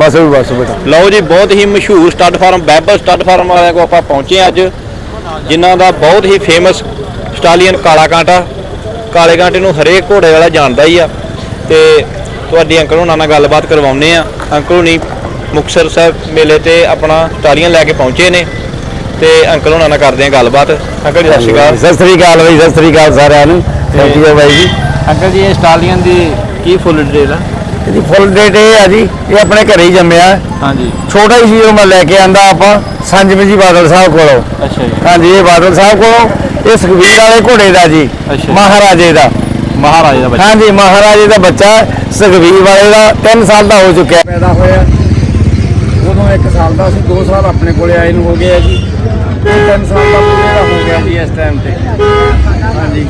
ਬਸ ਵੀ ਬਸ। ਬੇਟਾ ਲਓ ਜੀ ਬਹੁਤ ਹੀ ਮਸ਼ਹੂਰ stud farm Behbal stud farm ਵਾਲਿਆਂ ਕੋ ਆਪਾਂ ਪਹੁੰਚੇ ਅੱਜ ਜਿਨ੍ਹਾਂ ਦਾ ਬਹੁਤ ਹੀ ਫੇਮਸ ਸਟਾਲੀਅਨ ਕਾਲਾ ਕਾਂਟਾ। ਕਾਲੇ ਕਾਂਟੇ ਨੂੰ ਹਰੇਕ ਘੋੜੇ ਵਾਲਾ ਜਾਣਦਾ ਹੀ ਆ। ਤੇ ਤੁਹਾਡੀ ਅੰਕਲ ਹੁਣਾਂ ਨਾਲ ਗੱਲਬਾਤ ਕਰਵਾਉਨੇ ਆ ਅੰਕਲ ਹੁਣੀ ਮੁਕਤਸਰ ਸਾਹਿਬ ਮੇਲੇ ਤੇ ਆਪਣਾ ਸਟਾਲੀਅਨ ਲੈ ਕੇ ਪਹੁੰਚੇ ਨੇ। ਤੇ ਅੰਕਲ ਹੁਣਾਂ ਨਾਲ ਕਰਦੇ ਆ ਗੱਲਬਾਤ। ਅੰਕਲ ਜੀ ਸਤਿ ਸ਼੍ਰੀ ਅਕਾਲ। ਸਤਿ ਸ੍ਰੀ ਅਕਾਲ ਬਾਈ ਸਤਿ ਸ੍ਰੀ ਅਕਾਲ ਸਾਰਿਆਂ ਨੂੰ। ਥੈਂਕ ਯੂ ਬਾਈ ਜੀ। ਅੰਕਲ ਜੀ ਇਹ ਸਟਾਲੀਅਨ ਦੀ ਕੀ ਫੁੱਲ ਡਿਟੇਲ ਆ? ਇਹਦੀ ਫੁੱਲ ਡੇਟ ਇਹ ਆ ਜੀ ਇਹ ਆਪਣੇ ਘਰੇ ਹੀ ਜੰਮਿਆ। ਹਾਂਜੀ। ਛੋਟਾ ਹੀ ਸੀ ਜਦੋਂ ਮੈਂ ਲੈ ਕੇ ਆਂਦਾ ਆਪਾਂ ਸੰਜਮ ਜੀ ਬਾਦਲ ਸਾਹਿਬ ਕੋਲੋਂ। ਅੱਛਾ ਜੀ। ਹਾਂਜੀ ਇਹ ਬਾਦਲ ਸਾਹਿਬ ਕੋਲੋਂ ਇਹ ਸੁਖਬੀਰ ਵਾਲੇ ਘੋੜੇ ਦਾ ਜੀ ਅੱਛਾ। ਮਹਾਰਾਜੇ ਦਾ। ਮਹਾਰਾਜਾ ਦਾ ਬੱਚਾ। ਹਾਂਜੀ ਮਹਾਰਾਜੇ ਦਾ ਬੱਚਾ ਸੁਖਬੀਰ ਵਾਲੇ ਦਾ 3 ਸਾਲ ਦਾ ਹੋ ਚੁੱਕਿਆ। ਪੈਦਾ ਹੋਇਆ। ਉਦੋਂ 1 ਸਾਲ ਦਾ ਸੀ 2 ਸਾਲ ਆਪਣੇ ਕੋਲੇ ਆਏ ਨੂੰ ਹੋ ਗਏ ਆ ਜੀ। 3 ਸਾਲ ਦਾ ਪੂਰੇ ਦਾ ਹੋ ਗਿਆ ਜੀ ਇਸ ਟਾਈਮ ਤੇ। ਹਾਂਜੀ।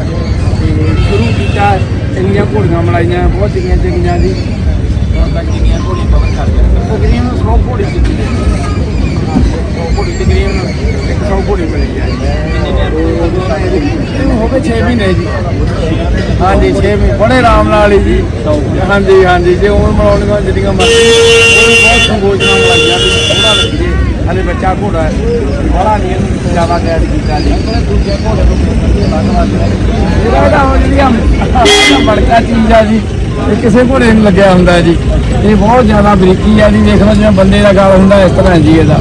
ਤੇ ਸ਼ੁਰੂ ਕੀਤਾ ਇੰਨੀਆਂ ਘੋੜੀਆਂ ਮਲਾਈਆਂ ਬਹੁਤ ਚੰਗੀਆਂ ਚੰਗੀਆਂ ਜੀ। ਤਕਰੀਬਨ 100 ਘੋੜੀ ਕੀਤੀ ਹੈ 100 ਘੋੜੀ ਤਕਰੀਬਨ 100 ਘੋੜੀ ਮਿਲੀ ਹੈ ਇਹਨੂੰ ਹੋ ਗਏ 6 ਮਹੀਨੇ ਜੀ। ਹਾਂਜੀ 6 ਮਹੀਨੇ। ਬੜੇ ਆਰਾਮ ਨਾਲ ਹੀ ਜੀ। ਹਾਂਜੀ ਹਾਂਜੀ ਜੇ ਹੁਣ ਮਲਾਉਣੀਆਂ ਜਿਹੜੀਆਂ ਮਰਜ਼ੀ। ਉਹ ਬਹੁਤ ਸੰਗੋਚਣਾ ਮਲਾਈਆਂ ਵੀ ਥੋੜਾ ਲੱਗੀਏ ਹਲੇ ਬੱਚਾ ਘੋੜਾ ਹੈ। ਬੜਾ ਨਹੀਂ ਇਹਨੂੰ ਜ਼ਿਆਦਾ ਕੀਤਾ ਜੀ। ਦੂਜੇ ਘੋੜੇ ਤੋਂ ਇਹਦਾ ਇਹਦਾ ਉਹ ਜਿਹੜੀ ਆ ਬੜਕਾ ਚੀਜ਼ ਆ ਜੀ। ਇਹ ਕਿਸੇ ਘੋੜੇ ਨੂੰ ਲੱਗਿਆ ਹੁੰਦਾ ਹੈ ਜੀ। ਇਹ ਬਹੁਤ ਜ਼ਿਆਦਾ ਬਰੀਕੀ ਆ ਜੀ। ਦੇਖ ਲਓ ਜਿਵੇਂ ਬੰਦੇ ਦਾ ਗਲ ਹੁੰਦਾ ਇਸ ਤਰ੍ਹਾਂ ਜੀ ਇਹਦਾ।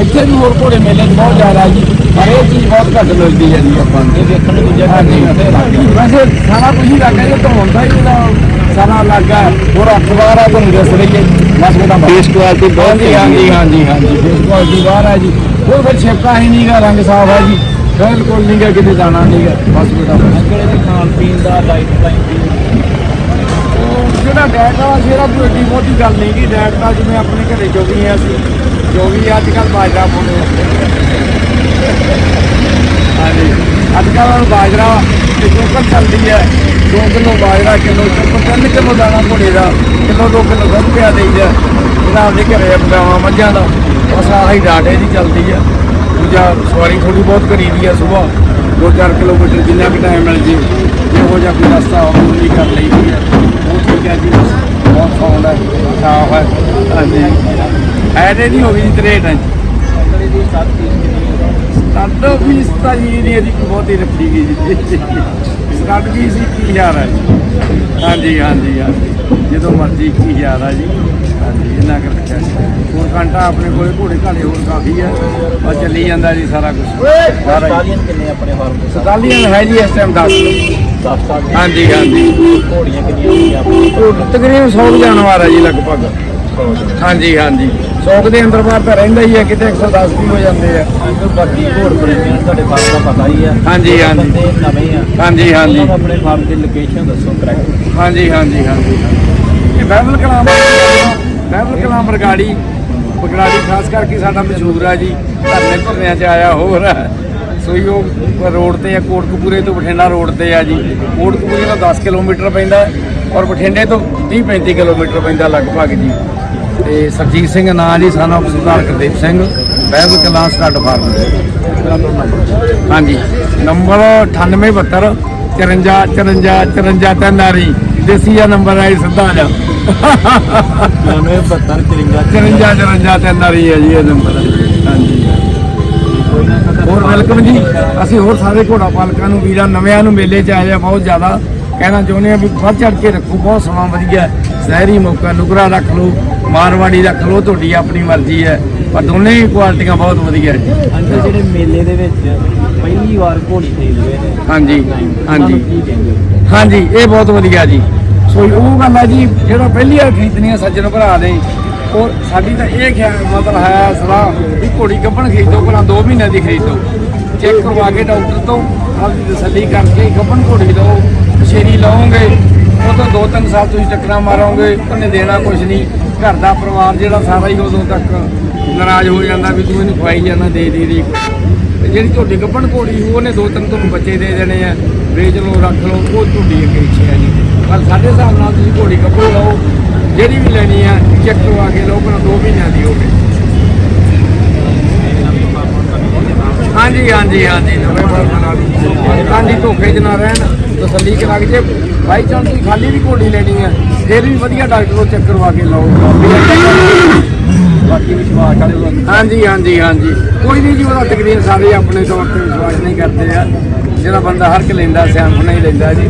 ਇੱਥੇ ਵੀ ਹੋਰ ਘੋੜੇ ਮੇਲੇ 'ਚ ਬਹੁਤ ਜ਼ਿਆਦਾ ਜੀ। ਪਰ ਇਹ ਚੀਜ਼ ਬਹੁਤ ਘੱਟ ਮਿਲਦੀ ਹੈ ਜੀ। ਆਪਾਂ ਨੂੰ ਦੇਖਣ ਨੂੰ ਦੂਜੇ ਹਾਂਜੀ। ਵੈਸੇ ਸਾਰਾ ਕੁਝ ਹੀ ਲੱਗਾ ਜੇ ਧੋਣ ਦਾ ਹੀ ਇਹਦਾ ਸਾਰਾ ਲੱਗਾ ਹੋਰ ਅਖਬਾਰ ਆ ਤੁਹਾਨੂੰ ਦੱਸ ਰਹੀ ਹੈ। ਬਸ ਉਹਦਾ Face quality ਬਹੁਤ ਹਾਂਜੀ ਹਾਂਜੀ ਹਾਂਜੀ ਹਾਂਜੀ। ਫੇਸ ਕੁਆਲਿਟੀ ਬਾਹਰ ਹੈ ਜੀ। ਉਹ ਫਿਰ ਛੇਪਾ ਹੀ ਨਹੀਂਗਾ ਰੰਗ ਸਾਫ਼ ਹੈ ਜੀ। ਬਿਲਕੁਲ ਨਹੀਂਗਾ ਕਿਤੇ ਜਾਣਾ ਨਹੀਂਗਾ ਬਸ ਬੇਟਾ ਅੰਕਲ ਦੇ ਖਾਣ ਪੀਣ ਦਾ ਲਾਈਫ ਟਾਈਮ ਜਿਹੜਾ ਡੈਟ ਵਾਲਾ ਸੀ ਇਹਦਾ ਕੋਈ ਏਡੀ ਮੋਟੀ ਗੱਲ ਨਹੀਂ ਕਿ ਡੈਟ ਦਾ ਜਿਵੇਂ ਆਪਣੇ ਘਰੇ ਜੋ ਵੀ ਹੈ ਅਸੀਂ, ਜੋ ਵੀ ਅੱਜ ਕੱਲ ਬਾਜਰਾ ਪਾਉਂਦੇ ਹਾਂਜੀ। ਅੱਜ ਕੱਲ ਬਾਜਰਾ ਤੇ ਚੋਕਰ ਚੱਲਦੀ ਹੈ 2 ਕਿਲੋ ਬਾਜਰਾ ਕਿਲੋ ਚੋਕਰ 3 ਕਿਲੋ ਦਾਣਾ ਘੋੜੇ ਦਾ, ਕਿਲੋ 2 ਕਿਲੋ ਦੁੱਧ ਪਿਆ ਦੇਈਦਾ ਜਿਹੜਾ ਆਪਦੇ ਘਰੇ ਬਦਾਵਾ ਮੱਝਾਂ ਦਾ। ਬਸ ਆਹੀ ਡਾਟੇ ਦੀ ਚੱਲਦੀ ਹੈ। ਦੂਜਾ ਸਵਾਰੀ ਥੋੜੀ ਬਹੁਤ ਕਰੀਦੀ ਹੈ ਸਵੇਰ 2-4 ਕਿਲੋਮੀਟਰ ਜਿੰਨਾ ਵੀ ਟਾਈਮ ਮਿਲ ਜੇ ਇਹੋ ਜਿਹਾ ਕੋਈ ਰਸਤਾ ਉਹ ਵੀ ਕਰ ਲਈਦੀ ਹੈ। ਠੀਕ ਹੈ ਜੀ। ਬਹੁਤ ਸੌਂਡ ਹੈ। ਸਾਫ਼ ਹੈ। ਹਾਂਜੀ। ਐਡੇ ਦੀ ਹੋ ਗਈ ਜੀ 63 ਇੰਚ। ਫੀਸ ਤਾਂ ਜੀ ਇਹਦੀ ਕੋਈ ਬਹੁਤੀ ਰੱਖੀ ਗਈ ਜੀ। ਸਟੱਡ ਫੀਸ 21000 ਹੈ ਜੀ ਹਾਂਜੀ ਹਾਂਜੀ ਹਾਂਜੀ। ਜਦੋਂ ਮਰਜ਼ੀ 21000 ਹੈ ਜੀ। ਹਾਂਜੀ ਇੰਨਾ ਕਰ ਰੱਖਿਆ ਹੋਰ ਘੰਟਾ ਆਪਣੇ ਕੋਲੇ ਘੋੜੇ ਘਾੜੇ ਹੋਰ ਕਾਫੀ ਹੈ ਬਸ ਚੱਲੀ ਜਾਂਦਾ ਜੀ ਸਾਰਾ ਕੁਝ ਸਟਾਲੀਅਨ ਕਿੰਨੇ ਆਪਣੇ ਫਾਰਮ ਤੇ ਸਟਾਲੀਅਨ ਹੈ ਜੀ ਇਸ ਟਾਈਮ 10 10 ਤੱਕ ਹਾਂਜੀ ਹਾਂਜੀ। ਘੋੜੀਆਂ ਕਿੰਨੀਆਂ ਹੋਈਆਂ ਤਕਰੀਬਨ 100 ਜਾਨਵਰ ਹੈ ਜੀ ਲਗਭਗ। ਹਾਂਜੀ ਹਾਂਜੀ। 100 ਦੇ ਅੰਦਰ ਬਾਹਰ ਤਾਂ ਰਹਿੰਦਾ ਹੀ ਹੈ ਕਿਤੇ 110 ਵੀ ਹੋ ਜਾਂਦੇ ਆ। ਬਾਕੀ ਘੋੜ ਪ੍ਰੇਮੀਆਂ ਤੁਹਾਡੇ ਫਾਰਮ ਦਾ ਪਤਾ ਹੀ ਆ। ਹਾਂਜੀ, ਹਾਂਜੀ। ਬੰਦੇ ਨਵੇਂ ਆ। ਹਾਂਜੀ, ਹਾਂਜੀ। ਆਪਣੇ ਫਾਰਮ ਦੀ ਲੋਕੇਸ਼ਨ ਦੱਸੋ ਕਰੈਕਟ ਹਾਂਜੀ ਹਾਂਜੀ ਹਾਂਜੀ ਇਹ ਬਹਿਬਲ ਕਲਾਮ ਬਹਿਬਲ ਕਲਾਮ ਬਰਗਾੜੀ ਬਰਗਾੜੀ ਖਾਸ ਕਰਕੇ ਸਾਡਾ ਮਸ਼ਹੂਰ ਆ ਜੀ। ਧਰਨੇ ਧਰਨਿਆਂ 'ਚ ਆਇਆ ਹੋਰ। ਸੋਈ ਉਹ ਰੋਡ ਤੇ ਆ ਕੋਟਕਪੂਰੇ ਤੋਂ ਬਠਿੰਡਾ ਰੋਡ ਤੇ ਆ ਜੀ। ਕੋਟਕਪੂਰੇ ਤੋਂ 10 ਕਿਲੋਮੀਟਰ ਪੈਂਦਾ ਔਰ ਬਠਿੰਡੇ ਤੋਂ 30 35 ਕਿਲੋਮੀਟਰ ਪੈਂਦਾ ਲਗਭਗ ਜੀ। ਤੇ ਸਰਜੀਤ ਸਿੰਘ ਨਾਂ ਜੀ ਸਾਨੂੰ ਸਰਦਾਰ ਗੁਰਦੇਵ ਸਿੰਘ। ਬਹਿਬਲ ਕਲਾਮ ਸਟਾਰਟ ਫਾਰਮ ਹਾਂਜੀ। ਨੰਬਰ 9872 54 54 54 ਤਨਾਰੀ ਦੇਸੀ ਆ ਨੰਬਰ ਹੈ ਸਿੱਧਾ ਜਾ। 92 72 53 54 54 ਤਨਾਰੀ ਹੈ ਜੀ ਇਹ ਨੰਬਰ ਹਾਂਜੀ। ਹੋਰ ਵੈਲਕਮ ਜੀ। ਅਸੀਂ ਹੋਰ ਸਾਰੇ ਘੋੜਾ ਪਾਲਕਾਂ ਨੂੰ ਵੀਰਾਂ ਨਵਿਆਂ ਨੂੰ ਮੇਲੇ 'ਚ ਆਏ ਆ ਬਹੁਤ ਜ਼ਿਆਦਾ। ਕਹਿਣਾ ਚਾਹੁੰਦੇ ਆ ਵੀ ਵੱਧ ਚੜ ਕੇ ਰੱਖੋ ਬਹੁਤ ਸਮਾਂ ਵਧੀਆ ਹੈ। ਸ਼ਹਿਰੀ ਮੌਕਾ ਨੁਕਰਾ ਰੱਖ ਲਓ ਮਾਰਵਾੜੀ ਰੱਖ ਲਓ ਤੁਹਾਡੀ ਆਪਣੀ ਮਰਜ਼ੀ ਹੈ ਪਰ ਦੋਨੇ ਹੀ ਕੁਆਲਿਟੀਆਂ ਬਹੁਤ ਵਧੀਆ ਜੀ। ਅੰਕਲ ਜਿਹੜੇ ਮੇਲੇ ਦੇ ਵਿੱਚ ਪਹਿਲੀ ਵਾਰ ਘੋੜੀ ਖਰੀਦ ਰਹੇ ਨੇ ਹਾਂਜੀ ਹਾਂਜੀ? ਹਾਂਜੀ ਇਹ ਬਹੁਤ ਵਧੀਆ ਜੀ। ਸੋ ਉਹ ਗੱਲ ਹੈ ਜੀ ਜਿਹੜਾ ਪਹਿਲੀ ਵਾਰ ਖਰੀਦਣੀ ਹੈ ਸੱਜਣ ਭਰਾ ਨੇ ਉਹ ਸਾਡੀ ਤਾਂ ਇਹ ਖਿਆਲ ਮਤਲਬ ਹੈ ਸਲਾਹ ਵੀ ਘੋੜੀ ਗੱਭਣ ਖਰੀਦੋ ਪਹਿਲਾਂ 2 ਮਹੀਨਿਆਂ ਦੀ ਖਰੀਦੋ। ਚੈੱਕ ਕਰਵਾ ਕੇ ਡਾਕਟਰ ਤੋਂ ਆਪਦੀ ਤਸੱਲੀ ਕਰਕੇ ਗੱਭਣ ਘੋੜੀ ਲਓ। ਸ਼ੇਰੀ ਲਓਗੇ ਉਹ ਤੋਂ 2-3 ਸਾਲ ਤੁਸੀਂ ਟੱਕਰਾਂ ਮਾਰੋਗੇ ਉਹਨੇ ਦੇਣਾ ਕੁਝ ਨਹੀਂ। ਘਰ ਦਾ ਪਰਿਵਾਰ ਜਿਹੜਾ ਸਾਰਾ ਹੀ ਉਦੋਂ ਤੱਕ ਨਾਰਾਜ਼ ਹੋ ਜਾਂਦਾ ਵੀ ਤੂੰ ਇਹਨੂੰ ਖਵਾਈ ਜਾਂਦਾ ਦੇ ਦੇ ਦੇ ਜਿਹੜੀ ਤੁਹਾਡੀ ਗੱਭਣ ਘੋੜੀ ਹੋਊ, ਉਹਨੇ ਦੋ ਤਿੰਨ ਤੁਹਾਨੂੰ ਬੱਚੇ ਦੇ ਦੇਣੇ ਆ। ਵੇਚ ਲਓ ਰੱਖ ਲਓ ਉਹ ਤੁਹਾਡੀ ਅੱਗੇ ਇੱਛਾ ਹੈ ਜੀ। ਪਰ ਸਾਡੇ ਹਿਸਾਬ ਨਾਲ ਤੁਸੀਂ ਘੋੜੀ ਗੱਭਣ ਲਓ ਜਿਹੜੀ ਵੀ ਲੈਣੀ ਆ ਚੈੱਕ ਕਰਵਾ ਕੇ ਲਓ ਪਰ 2 ਮਹੀਨਿਆਂ ਦੀ ਹੋਵੇ ਹਾਂਜੀ ਹਾਂਜੀ ਹਾਂਜੀ ਨਵੇਂ ਬਾਰ ਬਣਾ ਲਈ ਧੋਖੇ ਚ ਨਾ ਰਹਿਣ। ਤਸੱਲੀ ਕਰਾ ਕੇ ਜੇ। ਬਾਈ ਚਾਂਸ ਤੁਸੀਂ ਖਾਲੀ ਵੀ ਘੋੜੀ ਲੈਣੀ ਆ। ਫਿਰ ਵੀ ਵਧੀਆ ਡਾਕਟਰ ਤੋਂ ਚੈੱਕ ਕਰਵਾ ਕੇ ਲਓ। ਬਾਕੀ ਵਿਸ਼ਵਾਸ ਵਾਲੇ ਹਾਂਜੀ ਹਾਂਜੀ ਹਾਂਜੀ। ਕੋਈ ਨਹੀਂ ਜੀ ਉਹਦਾ ਤਕਰੀਰ ਸਾਰੇ ਆਪਣੇ ਤੌਰ ਤੇ ਵਿਸ਼ਵਾਸ ਨਹੀਂ ਕਰਦੇ ਆ। ਜਿਹੜਾ ਬੰਦਾ ਹਰ ਇੱਕ ਲੈਂਦਾ ਸਿਆਣਪ ਨਹੀਂ ਲੈਂਦਾ ਜੀ।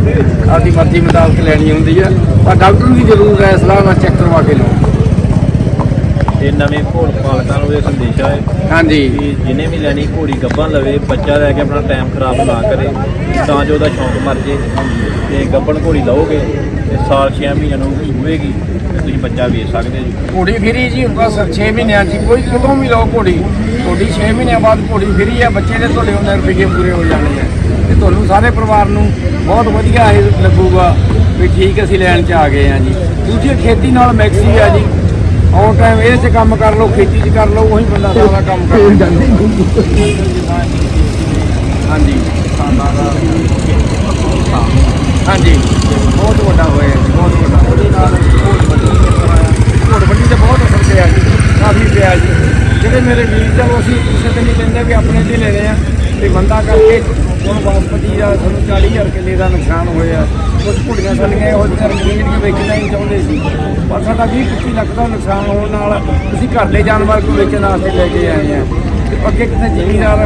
ਆਪਦੀ ਮਰਜ਼ੀ ਮੁਤਾਬਕ ਲੈਣੀ ਹੁੰਦੀ ਆ। ਪਰ ਡਾਕਟਰ ਦੀ ਜ਼ਰੂਰ ਹੈ ਸਲਾਹ ਨਾਲ ਚੈੱਕ ਕਰਵਾ ਕੇ ਲਓ। ਤੇ ਨਵੇਂ ਘੋੜ ਪਾਲਕਾਂ ਨੂੰ ਇਹ ਸੰਦੇਸ਼ਾ ਹੈ ਹਾਂਜੀ। ਕਿ ਜਿਹਨੇ ਵੀ ਲੈਣੀ ਘੋੜੀ ਗੱਭਣ ਲਵੇ ਬੱਚਾ ਲੈ ਕੇ ਆਪਣਾ ਟਾਈਮ ਖਰਾਬ ਨਾ ਕਰੇ ਤਾਂ ਜੋ ਉਹਦਾ ਸ਼ੌਂਕ ਮਰ ਜੇ। ਤੇ ਗੱਭਣ ਘੋੜੀ ਲਓਗੇ ਤੇ ਸਾਲ 6 ਮਹੀਨਿਆਂ ਨੂੰ ਸੂਵੇਗੀ ਤੇ ਤੁਸੀਂ ਬੱਚਾ ਵੇਚ ਸਕਦੇ ਜੀ ਘੋੜੀ ਫਿਰੀ ਜੀ ਬਸ 6 ਮਹੀਨਿਆਂ ਦੀ ਕੋਈ ਕਦੋਂ ਵੀ ਲਓ ਘੋੜੀ। ਘੋੜੀ 6 ਮਹੀਨਿਆਂ ਬਾਅਦ ਘੋੜੀ ਫਿਰੀ ਆ ਬੱਚੇ ਦੇ ਤੁਹਾਡੇ ਉਹਨਾਂ ਰੁਪਏ ਪੂਰੇ ਹੋ ਜਾਣੇ ਆ। ਤੇ ਤੁਹਾਨੂੰ ਸਾਰੇ ਪਰਿਵਾਰ ਨੂੰ ਬਹੁਤ ਵਧੀਆ ਇਹ ਲੱਗੂਗਾ ਵੀ ਠੀਕ ਅਸੀਂ ਲੈਣ ਚ ਆ ਗਏ ਆ ਜੀ। ਦੂਜੀ ਖੇਤੀ ਨਾਲ ਮੈਕਸੀ ਆ ਜੀ। ਆਉਣ ਟਾਈਮ ਇਹ ਚ ਕੰਮ ਕਰ ਲਓ ਖੇਤੀ ਚ ਕਰ ਲਓ ਉਹੀ ਬੰਦਾ ਸਾਰਾ ਕੰਮ ਕਰ ਲੈਂਦਾ ਹਾਂਜੀ। ਹਾਂਜੀ। ਬਹੁਤ ਵੱਡਾ ਹੋਇਆ ਜੀ ਬਹੁਤ ਵੱਡਾ। ਉਹਦੇ ਨਾਲ ਬਹੁਤ ਵੱਡੀ ਘੋੜ ਵੱਡੀ ਤੇ ਬਹੁਤ ਅਸਰ ਪਿਆ ਜੀ ਕਾਫੀ ਪਿਆ ਜੀ। ਜਿਹੜੇ ਮੇਰੇ ਵੀਰ ਚਲੋ ਅਸੀਂ ਕਿਸੇ ਤੇ ਨਹੀਂ ਲੈਂਦੇ ਵੀ ਆਪਣੇ ਤੇ ਲੈਣੇ ਆ ਤੇ ਬੰਦਾ ਕਰਕੇ ਹੁਣ ਬਾਸਪਤੀ ਦਾ ਸਾਨੂੰ 40000 ਕਿੱਲੇ ਦਾ ਨੁਕਸਾਨ ਹੋਇਆ। ਕੁਝ ਘੋੜੀਆਂ ਸਾਡੀਆਂ ਇਹੋ ਜਿਹੀਆਂ ਰੰਗੀਆਂ ਜਿਹੜੀਆਂ ਵੇਚਣਾ ਹੀ ਚਾਹੁੰਦੇ ਸੀ। ਪਰ ਸਾਡਾ 20 25 ਲੱਖ ਦਾ ਨੁਕਸਾਨ ਹੋਣ ਨਾਲ ਅਸੀਂ ਘਰ ਦੇ ਜਾਨਵਰ ਕੋ ਵੇਚਣ ਵਾਸਤੇ ਲੈ ਕੇ ਆਏ ਆ। ਤੇ ਅੱਗੇ ਕਿਸੇ ਜ਼ਿਮੀਦਾਰ,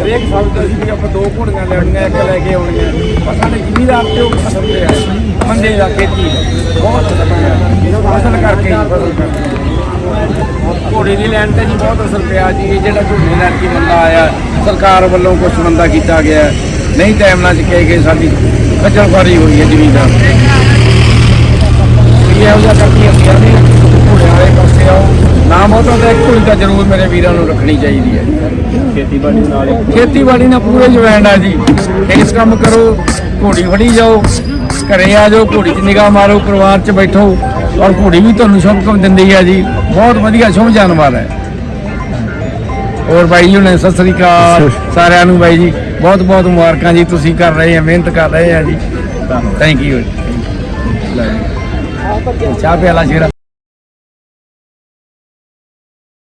ਹਰੇਕ ਸ਼ਬਦ ਸੀ ਵੀ ਆਪਾਂ ਦੋ ਘੋੜੀਆਂ ਲੈਣੀਆਂ ਇੱਕ ਲੈ ਕੇ ਆਉਣੀਆਂ। ਪਰ ਸਾਡੇ ਜ਼ਿਮੀਦਾਰ ਤੇ ਉਹ ਅਸਰ ਪਿਆ ਬੰਦੇ ਦਾ ਖੇਤੀ ਦਾ ਬਹੁਤ ਅਸਰ ਪਿਆ ਫਸਲ ਕਰਕੇ ਫਸਲ ਕਰਕੇ। ਘੋੜੇ ਦੀ ਲੈਣ ਤੇ ਜੀ ਬਹੁਤ ਅਸਰ ਪਿਆ ਜੀ ਇਹ ਜਿਹੜਾ ਝੋਨੇ ਲੈਣ ਕੀ ਬੰਦਾ ਆਇਆ ਸਰਕਾਰ ਵੱਲੋਂ ਕੁਝ ਬੰਦਾ ਕੀਤਾ ਗਿਆ। ਨਹੀਂ ਟਾਈਮ ਨਾਲ ਚੁੱਕੇ ਗਏ ਸਾਡੀ ਖੱਜਲਖਵਾਰੀ ਹੋਈ ਹੈ ਜ਼ਮੀਨਦਾਰ ਇਹ ਇਹੋ ਜਿਹਾ ਕਰਕੇ ਅਸੀਂ ਆਦੇ ਘੋੜੇ ਵਾਲੇ ਪਾਸੇ ਆਓ। ਨਾ ਬਹੁਤਾ ਤਾਂ ਇੱਕ ਤਾਂ ਜ਼ਰੂਰ ਮੇਰੇ ਵੀਰਾਂ ਨੂੰ ਰੱਖਣੀ ਚਾਹੀਦੀ ਹੈ। ਖੇਤੀਬਾੜੀ ਨਾਲ ਹੀ ਖੇਤੀਬਾੜੀ ਨਾਲ ਪੂਰੇ ਜਵੈਣ ਆ ਜੀ। ਇਸ ਕੰਮ ਕਰੋ ਘੋੜੀ ਫੜੀ ਜਾਓ। ਘਰੇ ਆ ਜਾਓ, ਘੋੜੀ 'ਚ ਨਿਗਾਹ ਮਾਰੋ, ਪਰਿਵਾਰ 'ਚ ਬੈਠੋ ਔਰ ਘੋੜੀ ਵੀ ਤੁਹਾਨੂੰ ਸ਼ੁਭ ਦਿੰਦੀ ਹੈ ਜੀ। ਬਹੁਤ ਵਧੀਆ, ਸ਼ੁਭ ਜਾਨਵਰ ਹੈ। ਔਰ ਬਾਈ ਜੀ ਨੇ ਸਤਿ ਸ੍ਰੀ ਅਕਾਲ, ਸਾਰਿਆਂ ਨੂੰ ਬਾਈ ਜੀ, ਬਹੁਤ ਬਹੁਤ ਮੁਬਾਰਕਾਂ ਜੀ, ਤੁਸੀਂ ਕਰ ਰਹੇ ਆ, ਮਿਹਨਤ ਕਰ ਰਹੇ ਆ ਜੀ। ਥੈਂਕ ਯੂ ਚਾਹ ਪਿਆਲਾ ਸ਼ੇਰਾ